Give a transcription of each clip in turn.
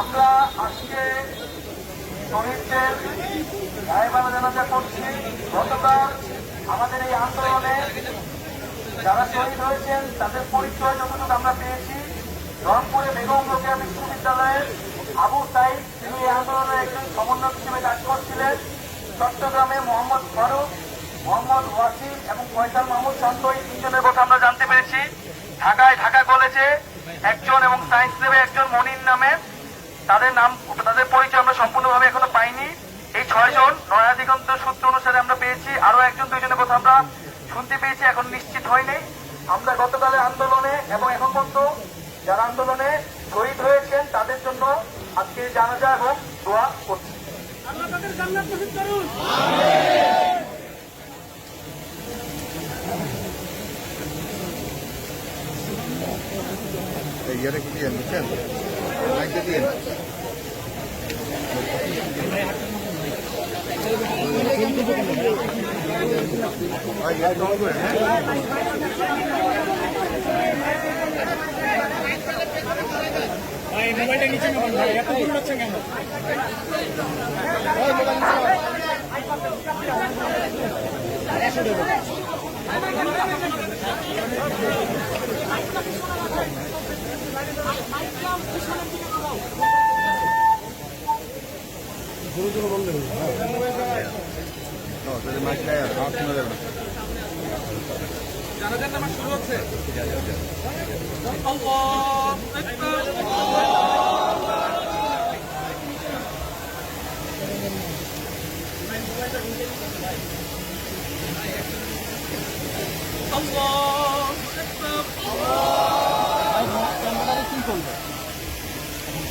আমরা আজকে শহীদদের গায়েবালা জানাজা করছি গতকাল আমাদের এই আন্দোলনে যারা শহীদ হয়েছেন তাদের পরিচয় যতটুকু আমরা পেয়েছি রংপুরে বেগম রোকেয়া বিশ্ববিদ্যালয়ের আবু সাইদ তিনি এই আন্দোলনের একজন সমন্বয়ক হিসেবে কাজ করছিলেন চট্টগ্রামে মোহাম্মদ ফারুক মোহাম্মদ ওয়াসিম এবং ফয়সাল মাহমুদ শান্ত এই তিনজনের কথা আমরা জানতে পেরেছি। ঢাকায় ঢাকা কলেজে একজন এবং সায়েন্স ল্যাবে একজন মনির নামে তাদের নাম, তাদের পরিচয় আমরা সম্পূর্ণভাবে এখনও পাইনি। এই ছয়জন নয়া দিগন্ত সূত্র অনুসারে আমরা পেয়েছি আরও একজন, দুইজনের কথা আমরা শুনতে পেয়েছি, এখন নিশ্চিত হয়নি। আমরা গতকালের আন্দোলনে এবং এখন পর্যন্ত যারা আন্দোলনে শহীদ হয়েছেন, তাদের জন্য আজকে জানাজা এবং দোয়া করছি। আল্লাহ তাদের জান্নাত নসিব করুন। ইয়ারে কি দিয়ে বুঝছেন লাইনটা দিয়ে ভাই ইয়ার কম করে? হ্যাঁ ভাই। মোবাইলটা ভাই এত দূর হচ্ছে তাহলে মাইক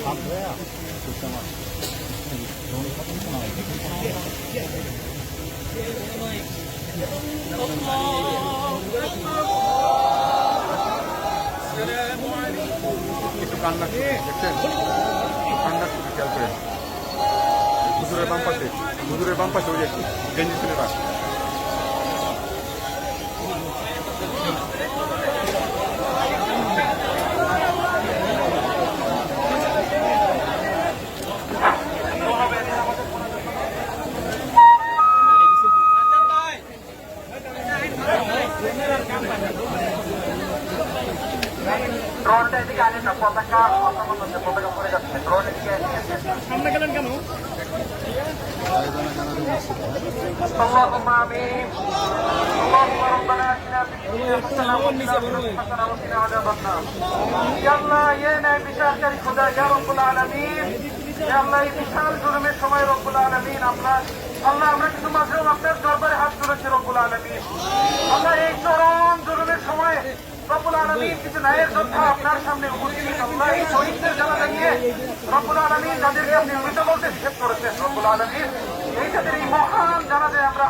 শোনা যাবে না একটু কান্না বাম পাশে হুজুরের বাম পাশে ওই একটু গেঞ্জি ড্রোনটা সামনে গেলেন কেন اللهم امين اللهم ربنا اتنا في الدنيا حسنه وفي الاخره حسنه وقنا عذاب النار يا الله يا نبي بشاكر خدا يا رب العالمين يا الله এই বিশাল জুলুমের সময় রব্বুল আলমিন আপনার আল্লাহ আমরা কিন্তু মাঝেও আপনার দরবারে হাত তুলেছি রব্বুল আলমিন আল্লাহ এই চরম জুলুমের সময় কিছু আপনার সামনে এই আমরা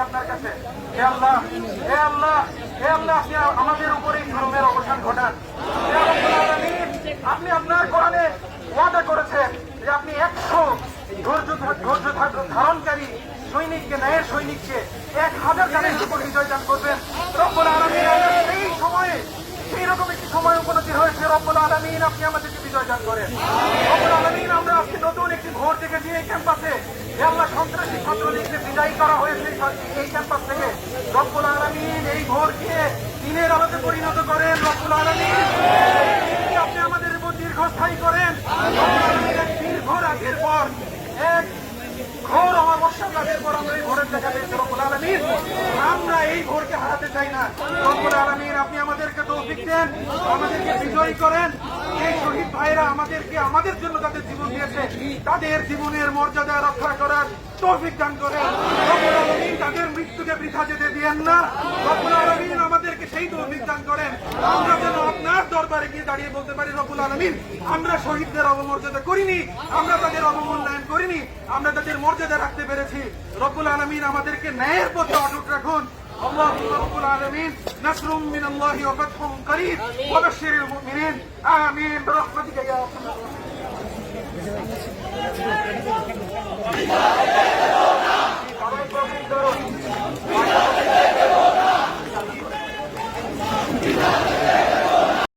আপনার কাছে আল্লাহ, হে আল্লাহ আল্লাহ আমাদের উপরে ধর্মের অবসান ঘটান। আপনি আপনার কোরআনে ওয়াদা করেছেন যে আপনি একশো ধৈর্য ধৈর্য ধারণকারী সৈনিককে, ন্যায়ের সৈনিককে এক হাজার জানের উপর বিজয় দান করবেন। রব্বুল আলমিন এই সময়ে সেই রকম একটি সময় উপলব্ধি হয়েছে। রব্বুল আলমিন, আপনি আমাদেরকে বিজয় দান করেন। রব্বুল আলমিন, আমরা আজকে নতুন একটি ভোর দেখেছি এই ক্যাম্পাসে। যে আল্লাহ সন্ত্রাসী ছাত্রলীগকে বিদায় করা হয়েছে এই- ক্যাম্পাস থেকে। রব্বুল আলমিন এই ভোরকে দিনের আলোতে পরিণত করেন রব্বুল আলমিন আপনি আমাদের উপর দীর্ঘস্থায়ী করেন রব্বুল আলামিন এক দীর্ঘ রাতের পর এক ঘোর অমাবস্যার রাতের পর আমরা এই ভোরকে হারাতে চাই না। আপনি আমাদেরকে তৌফিক দেন, আমাদেরকে বিজয়ী করেন। এই শহীদ ভাইরা আমাদেরকে, আমাদের জন্য তাদের জীবন দিয়েছে, তাদের জীবনের মর্যাদা রক্ষা করার তৌফিক দান করেন। তাদের মৃত্যুকে বৃথা যেতে দিয়েন না। রব্বুল আলমিন, আমাদেরকে সেই তৌফিক দান করেন। আমরা যেন দরবারে গিয়ে দাঁড়িয়ে বলতে পারি রবুল আলমিন আমরা শহীদদের অবমর্যাদা করিনি আমরা তাদের অবমূল্যায়ন করিনি আমরা তাদের মর্যাদা রাখতে পেরেছি। রবুল আলমিন আমাদেরকে ন্যায়ের পথে অটুট রাখুন। اللهم رب